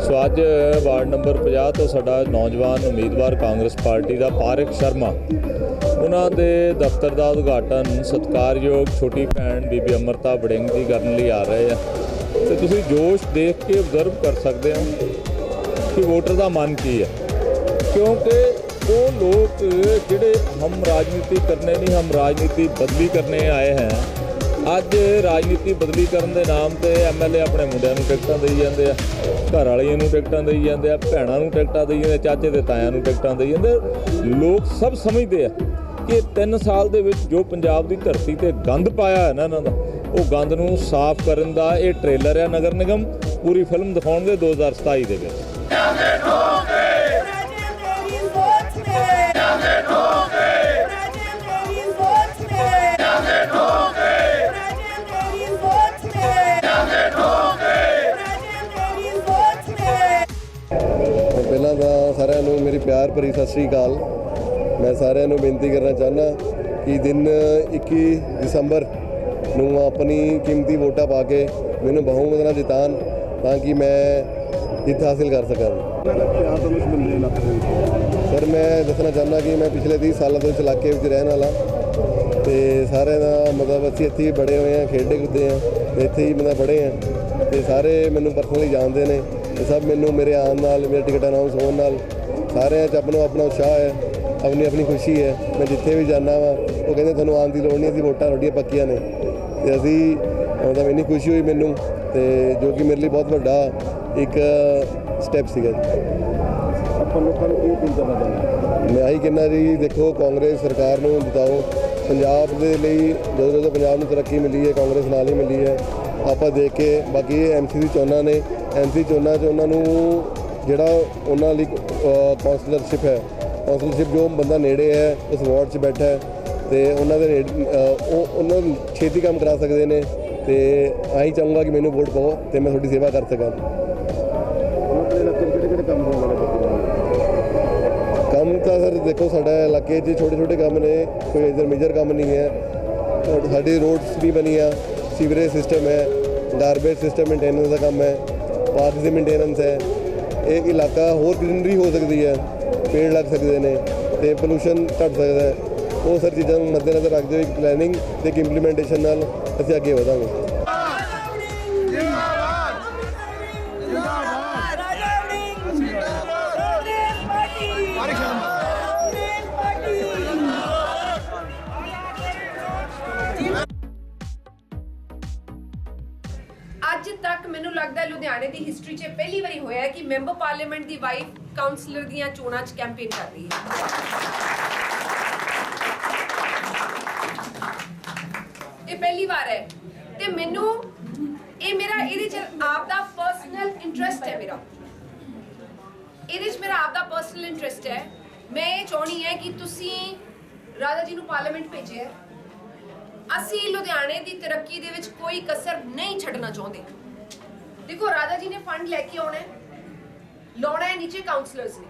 ਸੋ ਅੱਜ ward number 50 ਤੋਂ ਸਾਡਾ ਨੌਜਵਾਨ ਉਮੀਦਵਾਰ ਕਾਂਗਰਸ ਪਾਰਟੀ ਦਾ ਪਾਰਕ ਸ਼ਰਮਾ। ਉਹਨਾਂ ਦੇ ਦਫ਼ਤਰ ਦਾ ਉਦਘਾਟਨ ਸਤਿਕਾਰਯੋਗ ਛੋਟੀ ਭੈਣ ਬੀਬੀ ਅਮਰਤਾ ਬੜਿੰਗ ਜੀ ਕਰਨ ਲਈ ਆ ਰਹੇ ਆ। ਤੇ ਤੁਸੀਂ ਜੋਸ਼ ਦੇਖ ਕੇ ਅਬਜ਼ਰਵ ਕਰ ਸਕਦੇ ਹੋ ਕਿ ਵੋਟਰ ਦਾ ਮਨ ਕੀ ਹੈ ਕਿਉਂਕਿ ਉਹ ਲੋਕ ਜਿਹੜੇ ਹਮ ਰਾਜਨੀਤੀ ਕਰਨੇ ਨਹੀਂ, ਹਮ ਰਾਜਨੀਤੀ ਬਦਲੀ ਕਰਨੇ ਆਏ ਹੈ। ਅੱਜ ਰਾਜਨੀਤੀ ਬਦਲੀ ਕਰਨ ਦੇ ਨਾਮ ਤੇ ਐਮਐਲਏ ਆਪਣੇ ਮੁੰਡਿਆਂ ਨੂੰ ਟਿਕਟਾਂ ਦੇਈ ਜਾਂਦੇ ਆ ਘਰ ਵਾਲੀਆਂ ਨੂੰ ਟਿਕਟਾਂ ਦੇਈ ਜਾਂਦੇ ਆ, ਭੈਣਾਂ ਨੂੰ ਟਿਕਟਾਂ ਦੇਈ ਜਾਂਦੇ ਚਾਚੇ ਦੇ ਤਾਇਆਂ ਨੂੰ ਟਿਕਟਾਂ ਦੇਈ ਜਾਂਦੇ ਲੋਕ ਸਭ ਸਮਝਦੇ ਆ ਕਿ 3 ਸਾਲ ਦੇ ਵਿੱਚ ਜੋ ਪੰਜਾਬ ਦੀ ਧਰਤੀ ਤੇ ਗੰਦ ਪਾਇਆ ਹੈ ਨਾ ਇਹਨਾਂ ਦਾ, ਉਹ ਗੰਦ ਨੂੰ ਸਾਫ਼ ਕਰਨ ਦਾ ਇਹ ਟ੍ਰੇਲਰ ਆ ਨਗਰ ਨਿਗਮ। ਪੂਰੀ ਫਿਲਮ ਦਿਖਾਉਣਗੇ 2027 ਦੇ ਵਿੱਚ। ਪਿਆਰ ਭਰੀ ਸਤਿ ਸ੍ਰੀ ਅਕਾਲ। ਮੈਂ ਸਾਰਿਆਂ ਨੂੰ ਬੇਨਤੀ ਕਰਨਾ ਚਾਹੁੰਦਾ ਕਿ ਦਿਨ 21 ਦਸੰਬਰ ਨੂੰ ਆਪਣੀ ਕੀਮਤੀ ਵੋਟਾਂ ਪਾ ਕੇ ਮੈਨੂੰ ਬਹੁਮਤ ਨਾਲ ਜਿਤਾਨ ਤਾਂ ਕਿ ਮੈਂ ਜਿੱਤ ਹਾਸਿਲ ਕਰ ਸਕਾਂ। ਸਰ, ਮੈਂ ਦੱਸਣਾ ਚਾਹੁੰਦਾ ਕਿ ਮੈਂ ਪਿਛਲੇ 30 ਸਾਲਾਂ ਤੋਂ ਇਸ ਇਲਾਕੇ ਵਿੱਚ ਰਹਿਣ ਵਾਲਾ। ਤੇ ਸਾਰਿਆਂ ਦਾ ਮਤਲਬ ਅਸੀਂ ਇੱਥੇ ਹੀ ਬੜੇ ਹੋਏ ਆ ਖੇਡੇ ਕੁੱਦੇ ਆ ਤੇ ਇੱਥੇ ਹੀ ਮਤਲਬ ਬੜੇ ਆ ਤੇ ਸਾਰੇ ਮੈਨੂੰ ਪਰਸਨਲੀ ਜਾਣਦੇ ਨੇ। ਤੇ ਸਭ ਮੈਨੂੰ ਮੇਰੇ ਆਉਣ ਨਾਲ ਮੇਰੇ ਟਿਕਟ ਅਨਾਉਂਸ ਹੋਣ ਨਾਲ ਸਾਰਿਆਂ 'ਚ ਆਪਣਾ ਆਪਣਾ ਉਤਸ਼ਾਹ ਹੈ ਆਪਣੀ ਆਪਣੀ ਖੁਸ਼ੀ ਹੈ। ਮੈਂ ਜਿੱਥੇ ਵੀ ਜਾਂਦਾ ਵਾਂ ਉਹ ਕਹਿੰਦੇ ਤੁਹਾਨੂੰ ਆਉਣ ਦੀ ਲੋੜ ਨਹੀਂ ਅਸੀਂ ਵੋਟਾਂ ਤੁਹਾਡੀਆਂ ਪੱਕੀਆਂ ਨੇ। ਤੇ ਅਸੀਂ ਮਤਲਬ ਇੰਨੀ ਖੁਸ਼ੀ ਹੋਈ ਮੈਨੂੰ ਤੇ ਜੋ ਕਿ ਮੇਰੇ ਲਈ ਬਹੁਤ ਵੱਡਾ ਇੱਕ ਸਟੈਪ ਸੀਗਾ ਜੀ। ਆਪਾਂ ਲੋਕਾਂ ਨੂੰ ਕੀ ਅਪੀਲ ਕਰਨਾ ਚਾਹੁੰਦੇ ਮੈਂ ਆਹੀ ਕਹਿੰਦਾ ਜੀ ਦੇਖੋ ਕਾਂਗਰਸ ਸਰਕਾਰ ਨੂੰ ਜਿਤਾਓ। ਪੰਜਾਬ ਦੇ ਲਈ ਜਦੋਂ ਜਦੋਂ ਪੰਜਾਬ ਨੂੰ ਤਰੱਕੀ ਮਿਲੀ ਹੈ ਕਾਂਗਰਸ ਨਾਲ ਹੀ ਮਿਲੀ ਹੈ। ਆਪਾਂ ਦੇਖ ਕੇ ਬਾਕੀ ਇਹ ਐਮਸੀ ਦੀ ਚੋਣਾਂ ਨੇ ਐਮਸੀ ਚੋਣਾਂ 'ਚ ਉਹਨਾਂ ਨੂੰ ਜਿਹੜਾ ਉਹਨਾਂ ਲਈ ਕਾਉਂਸਲਰਸ਼ਿਪ ਹੈ। ਕਾਉਂਸਲਰਸ਼ਿਪ ਜੋ ਬੰਦਾ ਨੇੜੇ ਹੈ ਉਸ ਵਾਰਡ 'ਚ ਬੈਠਾ ਹੈ, ਤੇ ਉਹਨਾਂ ਦੇ ਨੇੜੇ- ਉਹ, ਉਹਨਾਂ ਨੂੰ ਛੇਤੀ ਕੰਮ ਕਰਾ ਸਕਦੇ ਨੇ, ਤੇ ਆਹੀ ਚਾਹੂੰਗਾ ਕਿ ਮੈਨੂੰ ਵੋਟ ਪਾਓ ਤੇ ਮੈਂ ਤੁਹਾਡੀ ਸੇਵਾ ਕਰ ਸਕਾਂ। ਕੰਮ ਤਾਂ ਸਰ ਦੇਖੋ ਸਾਡਾ ਇਲਾਕੇ 'ਚ ਛੋਟੇ ਛੋਟੇ ਕੰਮ ਨੇ, ਕੋਈ ਇਧਰ ਮੇਜਰ ਕੰਮ ਨਹੀਂ ਹੈ। ਔਰ ਸਾਡੀ ਰੋਡਸ ਵੀ ਬਣੀਆਂ ਸੀਵਰੇਜ ਸਿਸਟਮ ਹੈ ਗਾਰਬੇਜ ਸਿਸਟਮ ਮੇਨਟੇਨੈਂਸ ਦਾ ਕੰਮ ਹੈ ਪਾਰਕ ਦੀ ਮੇਨਟੇਨੈਂਸ ਹੈ। ਇਹ ਇਲਾਕਾ ਹੋਰ ਗ੍ਰੀਨਰੀ ਹੋ ਸਕਦੀ ਹੈ, ਪੇੜ ਲੱਗ ਸਕਦੇ ਨੇ ਤੇ ਪੋਲੂਸ਼ਨ ਘਟ ਸਕਦਾ ਹੈ। ਉਹ ਸਰ ਚੀਜ਼ਾਂ ਨੂੰ ਮੱਦੇਨਜ਼ਰ ਰੱਖਦੇ ਹੋਏ ਪਲੈਨਿੰਗ ਤੇ ਇੰਪਲੀਮੈਂਟੇਸ਼ਨ ਨਾਲ ਅਸੀਂ ਅੱਗੇ ਵਧਾਂਗੇ। ਰਾਜਾ ਵੜਿੰਗ ਅੱਜ ਤੱਕ ਮੈਨੂੰ ਲੱਗਦਾ ਲੁਧਿਆਣੇ ਦੀ ਹਿਸਟਰੀ 'ਚ ਇਹ ਪਹਿਲੀ ਵਾਰੀ ਹੋਇਆ ਕਿ ਮੈਂਬਰ ਪਾਰਲੀਮੈਂਟ ਦੀ ਵਾਈਫ ਕਾਉਂਸਲਰ ਦੀਆਂ ਚੋਣਾਂ 'ਚ ਕੈਂਪੇਨ ਕਰ ਰਹੀ ਹੈ। ਇਹ ਪਹਿਲੀ ਵਾਰ ਹੈ ਤੇ ਮੈਨੂੰ ਇਹ ਮੇਰਾ, ਇਹਦੇ 'ਚ ਆਪ ਦਾ ਪਰਸਨਲ ਇੰਟਰਸਟ ਹੈ ਮੇਰਾ। ਇਹਦੇ 'ਚ ਮੇਰਾ ਆਪ ਦਾ ਪਰਸਨਲ ਇੰਟਰਸਟ ਹੈ। ਮੈਂ ਇਹ ਚਾਹਣੀ ਹੈ ਕਿ ਤੁਸੀਂ ਰਾਜਾ ਜੀ ਨੂੰ ਪਾਰਲੀਮੈਂਟ ਭੇਜਿਆ ਅਸੀਂ ਲੁਧਿਆਣੇ ਦੀ ਤਰੱਕੀ ਦੇ ਵਿੱਚ ਕੋਈ ਕਸਰ ਨਹੀਂ ਛੱਡਣਾ ਚਾਹੁੰਦੇ। ਦੇਖੋ ਰਾਜਾ ਜੀ ਨੇ ਫੰਡ ਲੈ ਕੇ ਆਉਣਾ ਹੈ। ਲਾਉਣਾ ਹੈ ਨੀਚੇ ਕਾਉਂਸਲਰਸ ਨੇ।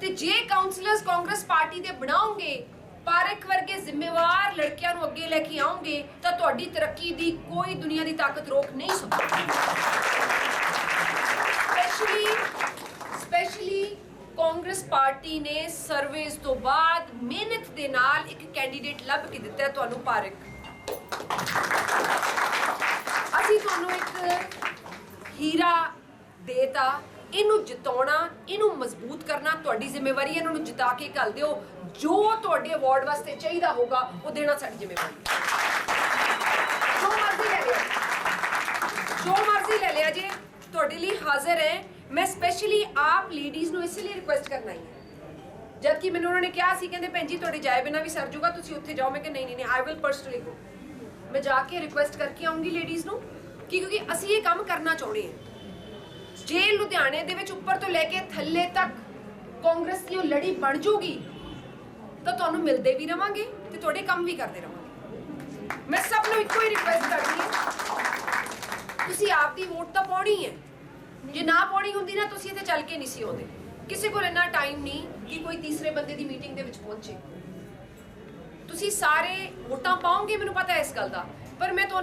ਤੇ ਜੇ ਕਾਉਂਸਲਰਸ ਕਾਂਗਰਸ ਪਾਰਟੀ ਦੇ ਬਣਾਉਂਗੇ, ਪਾਰਕ ਵਰਗੇ ਜ਼ਿੰਮੇਵਾਰ ਲੜਕਿਆਂ ਨੂੰ ਅੱਗੇ ਲੈ ਕੇ ਆਉਂਗੇ, ਤਾਂ ਤੁਹਾਡੀ ਤਰੱਕੀ ਦੀ ਕੋਈ ਦੁਨੀਆ ਦੀ ਤਾਕਤ ਰੋਕ ਨਹੀਂ ਸਕਦੀ। ਸਪੈਸ਼ਲੀ ਸਪੈਸ਼ਲੀ ਕਾਂਗਰਸ ਪਾਰਟੀ ਨੇ ਸਰਵੇਸ ਤੋਂ ਬਾਅਦ ਮਿਹਨਤ ਨਾਲ ਇੱਕ ਕੈਂਡੀਡੇਟ ਲੱਭ ਕੇ ਦਿੱਤਾ ਤੁਹਾਨੂੰ ਪਾਰਕ। ਅਸੀਂ ਤੁਹਾਨੂੰ ਇੱਕ ਹੀਰਾ ਦੇਤਾ। ਇਹਨੂੰ ਜਿਤਾਉਣਾ, ਇਹਨੂੰ ਮਜ਼ਬੂਤ ਕਰਨਾ ਤੁਹਾਡੀ ਜ਼ਿੰਮੇਵਾਰੀ ਹੈ। ਇਹਨਾਂ ਨੂੰ ਜਿਤਾ ਕੇ ਘੱਲ ਦਿਓ। ਜੋ ਤੁਹਾਡੇ ਅਵਾਰਡ ਵਾਸਤੇ ਚਾਹੀਦਾ ਹੋਗਾ ਉਹ ਦੇਣਾ ਸਾਡੀ ਜ਼ਿੰਮੇਵਾਰੀ ਹੈ। ਜੋ ਮਰਜ਼ੀ ਲੈ ਲਿਆ। ਜੋ ਮਰਜ਼ੀ ਲੈ ਲਿਆ ਜੇ, ਤੁਹਾਡੇ ਲਈ ਹਾਜ਼ਰ ਹੈ। ਮੈਂ ਸਪੈਸ਼ਲੀ ਆਪ ਲੇਡੀਜ਼ ਨੂੰ ਇਸ ਲਈ ਰਿਕੁਐਸਟ ਕਰਨਾ ਹੀ ਹੈ। ਜਦ ਕਿ ਮੈਨੂੰ ਉਹਨਾਂ ਨੇ ਕਿਹਾ ਸੀ, ਕਹਿੰਦੇ ਭੈਣ ਜੀ ਤੁਹਾਡੇ ਜਾਏ ਬਿਨਾ ਵੀ ਸਰ ਜੂਗਾ, ਤੁਸੀਂ ਉੱਥੇ ਜਾਓ। ਮੈਂ ਕਿਹਾ, ਨਹੀਂ ਨਹੀਂ ਨਹੀਂ ਆਈ ਵਿਲ ਪਰਸਨਲੀ ਗੋ ਮੈਂ ਜਾ ਕੇ ਰਿਕੁਐਸਟ ਕਰਕੇ ਆਉਂਗੀ ਲੇਡੀਜ਼ ਨੂੰ ਕਿ ਕਿਉਂਕਿ ਅਸੀਂ ਇਹ ਕੰਮ ਕਰਨਾ ਚਾਹੁੰਦੇ ਹਾਂ। ਜੇ ਲੁਧਿਆਣੇ ਦੇ ਵਿੱਚ ਉੱਪਰ ਤੋਂ ਲੈ ਕੇ ਥੱਲੇ ਤੱਕ ਕਾਂਗਰਸ ਦੀ ਉਹ ਲੜੀ ਬਣ ਜੂਗੀ, ਤਾਂ ਤੁਹਾਨੂੰ ਮਿਲਦੇ ਵੀ ਰਵਾਂਗੇ ਤੇ ਤੁਹਾਡੇ ਕੰਮ ਵੀ ਕਰਦੇ ਰਵਾਂਗੇ। ਮੈਂ ਸਭ ਨੂੰ ਇੱਕੋ ਹੀ ਰਿਕੁਐਸਟ ਕਰਦੀ ਹਾਂ। ਤੁਸੀਂ ਆਪ ਦੀ ਵੋਟ ਤਾਂ ਪਾਉਣੀ ਹੈ। ਜੇ ਨਾ ਪਾਉਣੀ ਹੁੰਦੀ ਨਾ, ਤੁਸੀਂ ਇੱਥੇ ਚੱਲ ਕੇ ਨਹੀਂ ਸੀ ਆਉਂਦੇ। ਕਿਸੇ ਕੋਲ ਇੰਨਾ ਟਾਈਮ ਨਹੀਂ ਕਿ ਕੋਈ ਤੀਸਰੇ ਬੰਦੇ ਦੀ ਮੀਟਿੰਗ ਦੇ ਵਿੱਚ ਪਹੁੰਚੇ। ਤੁਸੀਂ ਸਾਰੇ ਵੋਟਾਂ ਪਾਓਗੇ ਮੈਨੂੰ ਪਤਾ ਹੈ ਇਸ ਗੱਲ ਦਾ, ਪਰ ਮੈਂ ਤੁਹਾਨੂੰ